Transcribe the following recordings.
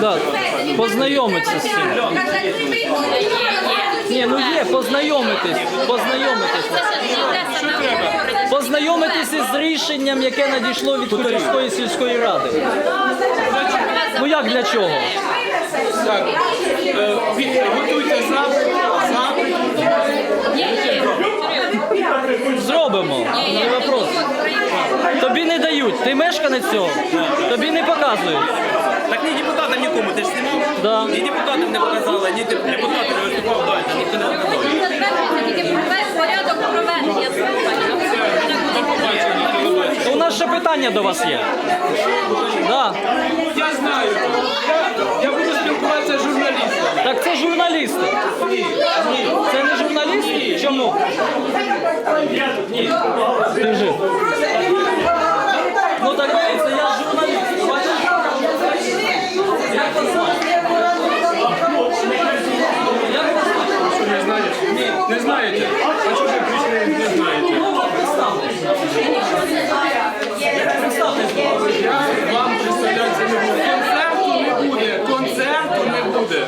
Да, познайомитися з цим. Ні, ну є, познайомитись, познайомитись. Познайомитись із рішенням, яке надійшло від Кутівської сільської ради. Ну як для чого? Так, е, готуйте запит. Зробимо. Не вопрос. Тобі не дають. Ти мешканець цього. Тобі не показують. Так ні депутатам нікому, ти ж знімав? Да. Ні депутатам не показали, ні деп- депутати не виступав далі, ніхто не показав. Порядок проведення. У нас ще питання до вас є. Да. Я знаю, я, я буду спілкуватися з журналістами. Так це журналісти. Це не журналісти? Чому? Ти жив. Ну так дивіться, я журналіст. Бачиш? Як вас звати? Як вас звати? Не знаєш? Ні. Не знаєте? А що ви прийшли, не знаєте? Ну, представтесь. Представтесь. Я вам представлятися не буду. Концерту не буде, концерту не буде.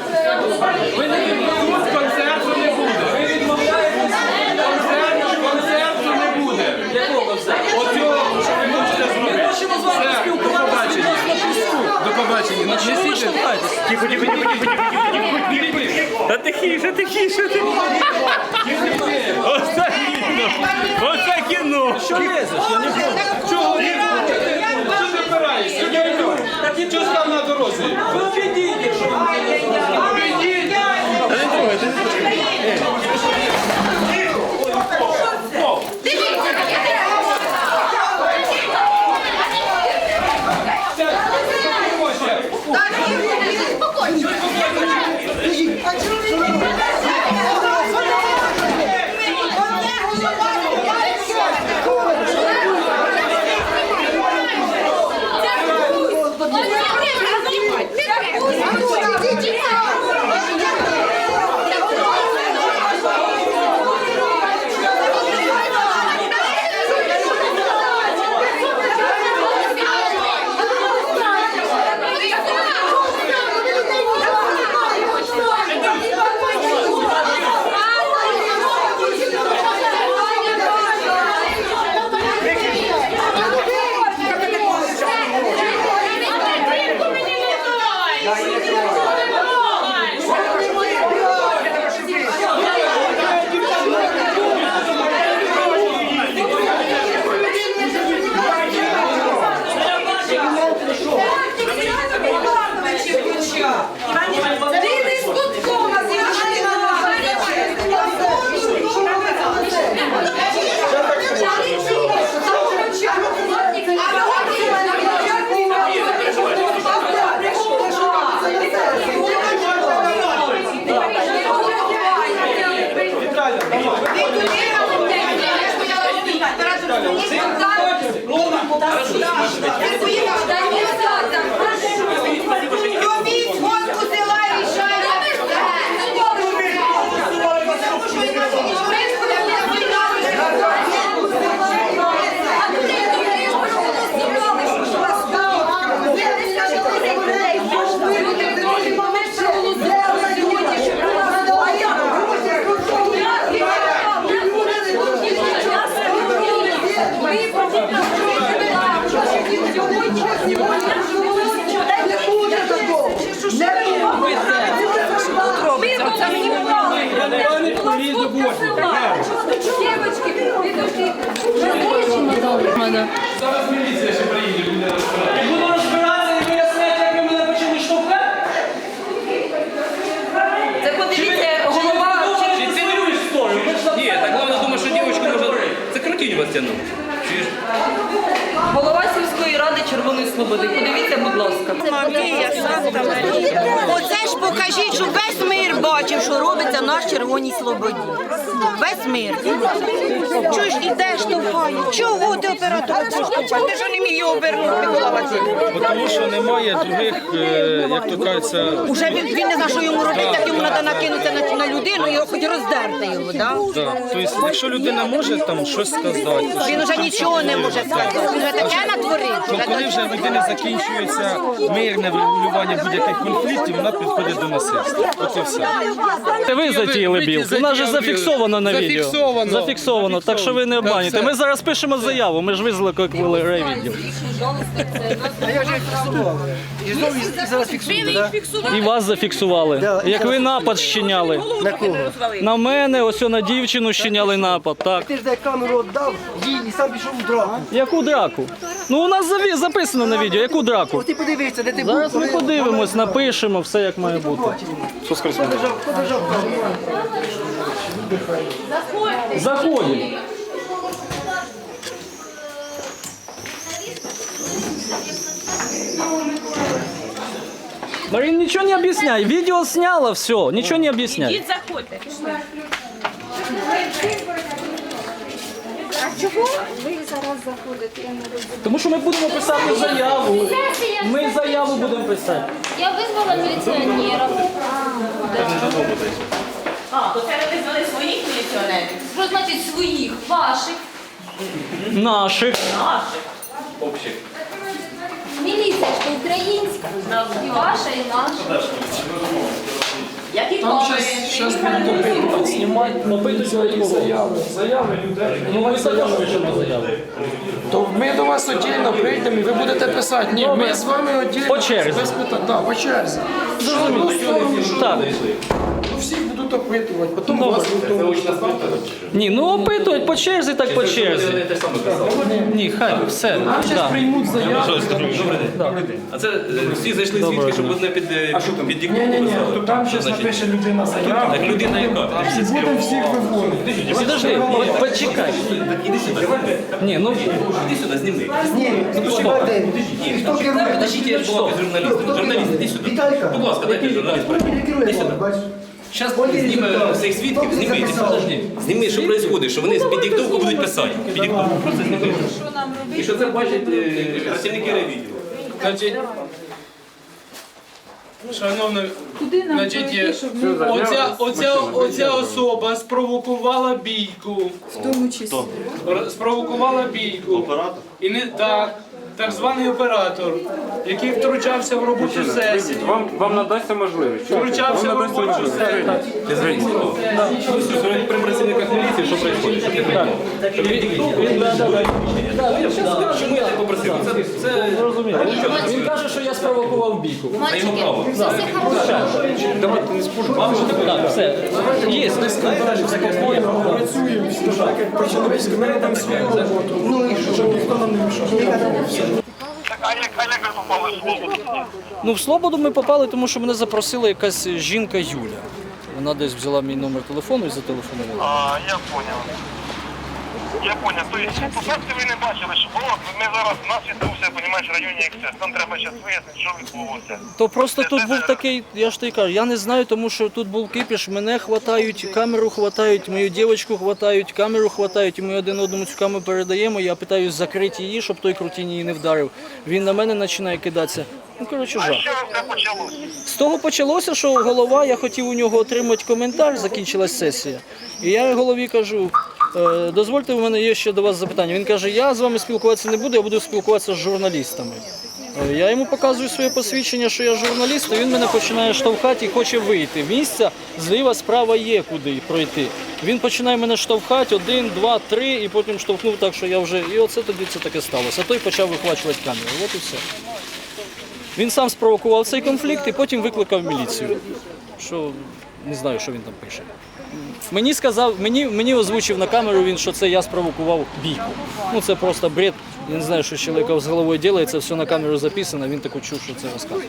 Ви не Тут концерту не буде. ви відмовляєтесь Концерту, концерту не буде. якого все? От цього, що ви хочете Ми зробити. хочемо з вами Все, до поспілкуватися побачення. відносно піску. До побачення. Ну, Чому ви несіть. штовхаєтесь? Тихо, тихо, тихо, тихо, тихо, тихо. Та тихіше, тихіше, тихіше. Оце кіно. Оце кіно. Що лезеш? Я не подивитися. Робіть Це мені Дівочки, підожди. Зараз міліція ще приїде. буде розбирати. І буду розбиратися і виясняти, як ви мене почали штовхати? Це подивіться, голова Чи ти історію? Ви Ні, так головне думаю, що дівчинку може... Це крутінь вас тягнув. Голова Червоної Слободи. Подивіться, будь ласка. Марія, Санта Марія. Оце ж покажіть, щоб весь мир бачив, що робиться в нас Червоній Слободі. Весь мир. Чуєш, ідеш штовхає. Чого ти штовхаєш? Ти що не міг його обернути, голова Бо Тому що немає других, е, як то кажеться, Уже він, він не знає, що йому робити, так йому треба накинутися на, на людину і хоч роздерти його, да? да. тобто, якщо людина може там щось сказати, Він уже нічого нічого не може сказати. Він вже таке натворив. Що вже коли вже в людини закінчується мирне врегулювання будь-яких конфліктів, вона підходить до насильства. От і все. Це ви затіяли білку. У нас же зафіксовано на відео. Зафіксовано. Зафіксовано, так що ви не обманюєте. Ми зараз пишемо заяву, ми ж викликали райвідділ. І вас зафіксували. Як ви напад щиняли. На кого? На мене, ось на дівчину щиняли напад. Так. Ти ж камеру віддав, їй і сам пішов у драку. Яку драку? Ну у нас заві- записано на відео, яку драку? Ти подивися, де ти був. Зараз ми подивимось, напишемо все як має бути. Побежав, побежав. Заходимо. Марин, ничего не объясняй. Видео сняло, все. Ничего не объясняй. Ідіть, заходьте. А чого ви зараз заходите? Я не розумію. Тому що ми будемо писати заяву. Ми заяву будемо писати. Я визвала міліціонера. А, то це ви визвали своїх міліціонерів? Що значить своїх, ваших? Наших. Наших. Міліція ж то українська. І ваша, і наша. Які камери? Знімати, попитати заяви. Заяви людей. Ну ми також пишемо заяви. То ми до вас отдільно прийдемо і ви будете писати. Ні, ми з вами отдільно. По черзі. Без питань. Так, по черзі. Що одну сторону, що Так. ну, всіх будуть опитувати, потім вас будуть. Ні, ну опитують по черзі, так по черзі. Ні, хай, все. Да. Приймуть заяву. А це е, всі зайшли звідки, щоб одне під, е, під Ні, диктовку ні, ні, то там зараз напише людина заяву. Так людина яка? І будемо всіх виводити. Подожди, от почекай. Іди сюди. Ні, ну Іди сюди, зніми. Ні, почекайте. Хто керує? Подождіть, я ж. Журналіст, іди сюди. Віталька. Будь ласка, дайте журналіст. Хто керує вами, бачиш? Зараз зніме всіх свідків, зніми, іди сюди. Зніми, що відбувається, що вони під диктовку будуть писати. Під диктовку. Просто зніми. І що це бачать е, працівники. Значить, шановна, значить, є- оця, оця, оця особа спровокувала бійку. В тому числі. Спровокувала бійку. Оператор? І не так. Так званий оператор, який втручався в робочу сесію. Вам, вам надасться можливість. Втручався в робочу сесію. При працівниках міліції, що відбувається? Не він? Це, це зрозуміло. Він каже, що я спровокував хорошо. Давайте не спужу. Є. Працюємо, так як по-чоловічськи, ми свою роботу. Ну і що, щоб ніхто нам не мішав. Ну, в Слободу ми попали, тому що мене запросила якась жінка Юля. Вона десь взяла мій номер телефону і зателефонувала. А, я понял. Я понял. То есть, по факту ви не бачили, що було. Ми зараз, у нас відбувся, понімаєш, в районі ексцес. Нам треба зараз вияснити, що відбулося. То просто тут був такий, я ж тобі кажу, я не знаю, тому що тут був кипіш, мене хватають, камеру хватають, мою дівчинку хватають, камеру хватають, і ми один одному цю камеру передаємо. Я питаюсь закрити її, щоб той крутінь її не вдарив. Він на мене починає кидатися. Ну, коротше, жах. З того почалося, що голова, я хотів у нього отримати коментар, закінчилась сесія. І я голові кажу, «Е, дозвольте, у мене є ще до вас запитання. Він каже, я з вами спілкуватися не буду, я буду спілкуватися з журналістами. Е, Я йому показую своє посвідчення, що я журналіст, і він мене починає штовхати і хоче вийти. Місця зліва, справа є куди пройти. Він починає мене штовхати один, два, три, і потім штовхнув так, що я вже. І оце тоді це таке сталося. А той почав вихвачувати камеру. От і все. Він сам спровокував цей конфлікт і потім викликав міліцію. Що не знаю, що він там пише. Мені сказав, мені, мені озвучив на камеру він, що це я спровокував бійку. Ну це просто бред. Я не знаю, що чоловіка з головою робить, все на камеру записано, він таку чув, що це розказує.